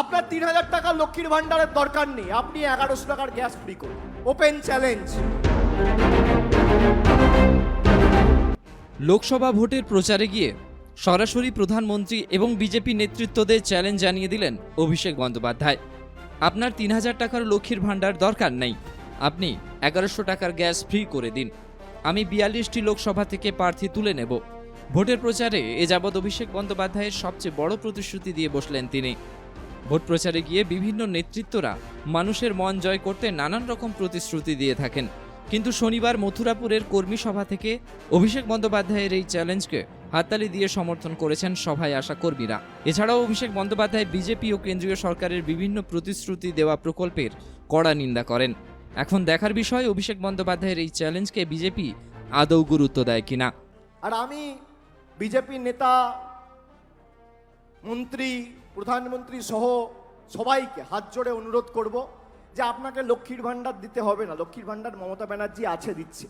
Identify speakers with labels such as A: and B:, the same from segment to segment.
A: আপনার তিন হাজার টাকা লক্ষ্মীর ভান্ডারের দরকার নেই। আপনি এগারোশো টাকার গ্যাস ফ্রি করুন। ওপেন চ্যালেঞ্জ
B: লোকসভা ভোটের প্রচারে গিয়ে সরাসরি প্রধানমন্ত্রী এবং বিজেপি নেতৃত্বদের চ্যালেঞ্জ জানিয়ে দিলেন অভিষেক বন্দ্যোপাধ্যায়। আপনার তিন হাজার টাকার লক্ষ্মীর ভাণ্ডার দরকার নেই। আপনি এগারোশো টাকার গ্যাস ফ্রি করে দিন। আমি বিয়াল্লিশটি লোকসভা থেকে প্রার্থী তুলে নেব। ভোটের প্রচারে এ যাবৎ অভিষেক বন্দ্যোপাধ্যায়ের সবচেয়ে বড় প্রতিশ্রুতি দিয়ে বসলেন তিনি। ভোট প্রচারে গিয়ে বিভিন্ন নেতৃত্বরা মানুষের মন জয় করতে নানান রকম প্রতিশ্রুতি দিয়ে থাকেন। কিন্তু শনিবার মথুরাপুরের কর্মী সভা থেকে অভিষেক বন্দ্যোপাধ্যায়ের এই চ্যালেঞ্জকে হাততালি দিয়ে সমর্থন করেছেন সভায় আসা কর্মীরা। এছাড়াও অভিষেক বন্দ্যোপাধ্যায় বিজেপি ও কেন্দ্রীয় সরকারের বিভিন্ন প্রতিশ্রুতি দেওয়া প্রকল্পের কড়া নিন্দা করেন। এখন দেখার বিষয়, অভিষেক বন্দ্যোপাধ্যায়ের এই চ্যালেঞ্জকে বিজেপি আদৌ গুরুত্ব দেয় কিনা?
A: আর আমি বিজেপি নেতা মন্ত্রী, প্রধানমন্ত্রী সহ সবাইকে হাত জোড়ে অনুরোধ করব যে আপনাকে লক্ষ্মীর ভাণ্ডার দিতে হবে না। লক্ষ্মীর ভাণ্ডার মমতা ব্যানার্জি আছে দিচ্ছে।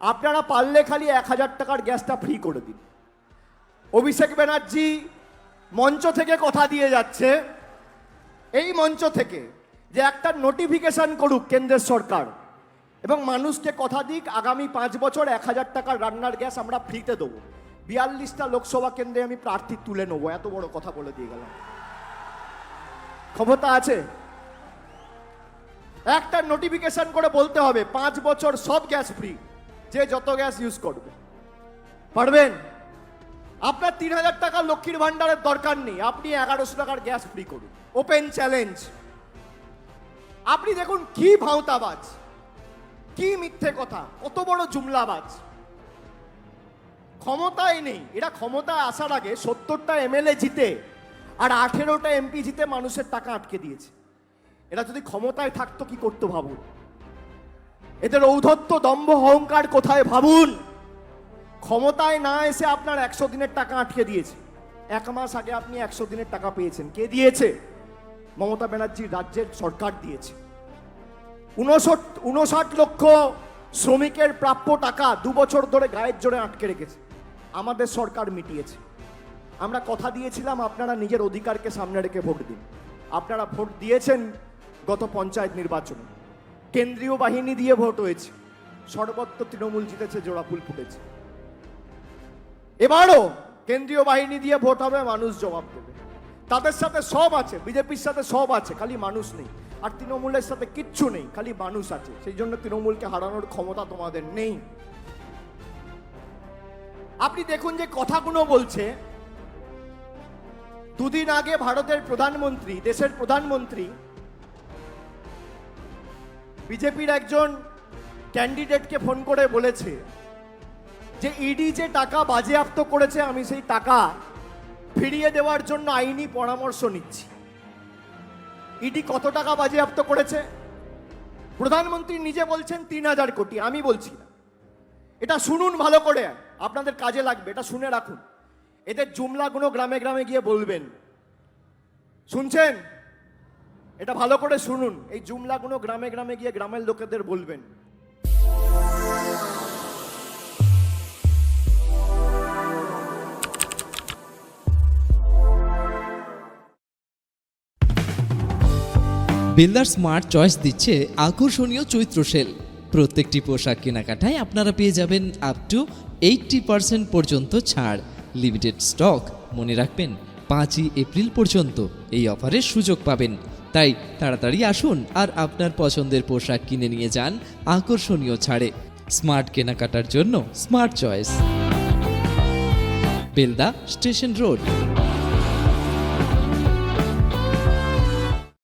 A: আপনারা পারলে খালি এক হাজার টাকার গ্যাসটা ফ্রি করে দিন। অভিষেক ব্যানার্জি মঞ্চ থেকে কথা দিয়ে যাচ্ছে। এই মঞ্চ থেকে যে একটা নোটিফিকেশন করুক কেন্দ্রের সরকার এবং মানুষকে কথা দিক, আগামী পাঁচ বছর এক হাজার টাকার রান্নার গ্যাস আমরা ফ্রিতে দেবো। বিয়াল্লিশটা লোকসভা কেন্দ্রে আমি প্রার্থী তুলে নেব, এত বড় কথা বলে দিয়ে গেলাম। ক্ষমতা আছে? একটা নোটিফিকেশন করে বলতে হবে, পাঁচ বছর সব গ্যাস ফ্রি যে যত গ্যাস ইউজ করবে। পারবেন? আপনার তিন হাজার টাকা লক্ষ্মীর ভান্ডারের দরকার নেই, আপনি এগারোশো টাকার গ্যাস ফ্রি করুন। ওপেন চ্যালেঞ্জ আপনি দেখুন কি ভাওতাবাজ, কি মিথ্যে কথা, কত বড় জুমলাবাজ। ক্ষমতায় নেই। এরা ক্ষমতায় আসার আগে সত্তরটা এমএলএ জিতে আর আঠেরোটা এমপি জিতে মানুষের টাকা আটকে দিয়েছে। এরা যদি ক্ষমতায় থাকতো কি করতো ভাবুন? এদের ঔদ্ধত্য, দম্ভ, অহংকার কোথায় ভাবুন? ক্ষমতায় না এসে আপনার একশো দিনের টাকা আটকে দিয়েছে। এক মাস আগে আপনি একশো দিনের টাকা পেয়েছেন। কে দিয়েছে? মমতা ব্যানার্জির রাজ্যের সরকার দিয়েছে। উনষট, উনষাট লক্ষ শ্রমিকের প্রাপ্য টাকা দু বছর ধরে গায়ের জোরে আটকে রেখেছে। আমাদের সরকার মিটিয়েছে। আমরা কথা দিয়েছিলাম, আপনারা নিজের অধিকারকে সামনে রেখে ভোট দিন। আপনারা ভোট দিয়েছেন গত পঞ্চায়েত নির্বাচনে। কেন্দ্রীয় বাহিনী দিয়ে ভোট হয়েছে। সর্বত্র তৃণমূল জিতেছে, জোড়াফুল ফুটেছে। এবারও কেন্দ্রীয় বাহিনী দিয়ে ভোট হবে, মানুষ জবাব দেবে। তাদের সাথে সব আছে, বিজেপির সাথে সব আছে, খালি মানুষ নেই। আর তৃণমূলের সাথে কিচ্ছু নেই, খালি মানুষ আছে। সেই জন্য তৃণমূলকে হারানোর ক্ষমতা তোমাদের নেই। আপনি দেখুন যে কথাগুলো বলছে। দুদিন আগে ভারতের প্রধানমন্ত্রী, দেশের প্রধানমন্ত্রী, বিজেপির একজন ক্যান্ডিডেটকে ফোন করে বলেছে যে ইডি যে টাকা বাজেয়াপ্ত করেছে, আমি সেই টাকা ফিরিয়ে দেওয়ার জন্য আইনি পরামর্শ নিচ্ছি। ইডি কত টাকা বাজেয়াপ্ত করেছে? প্রধানমন্ত্রী নিজে বলছেন তিন হাজার কোটি, আমি বলছি না। এটা শুনুন ভালো করে। আপনাদের কাজে লাগবে, এটা শুনে রাখুন। এদের জুমলাগুলো গ্রামে গ্রামে গিয়ে বলবেন। শুনছেন? এটা ভালো করে শুনুন। এই জুমলাগুলো গ্রামে গ্রামে গিয়ে গ্রামের লোকেদের বলবেন।
B: বিল্ডার স্মার্ট চয়েস দিচ্ছে আকর্ষণীয় চৈত্র সেল প্রত্যেকটি পোশাক কেনাকাটায় আপনারা পেয়ে যাবেন আপ টু এইটটি পার্সেন্ট পর্যন্ত ছাড়। লিমিটেড স্টক মনে রাখবেন, পাঁচই এপ্রিল পর্যন্ত এই অফারের সুযোগ পাবেন। তাই তাড়াতাড়ি আসুন আর আপনার পছন্দের পোশাক কিনে নিয়ে যান আকর্ষণীয় ছাড়ে। স্মার্ট কেনাকাটার জন্য smart choice Belda station road.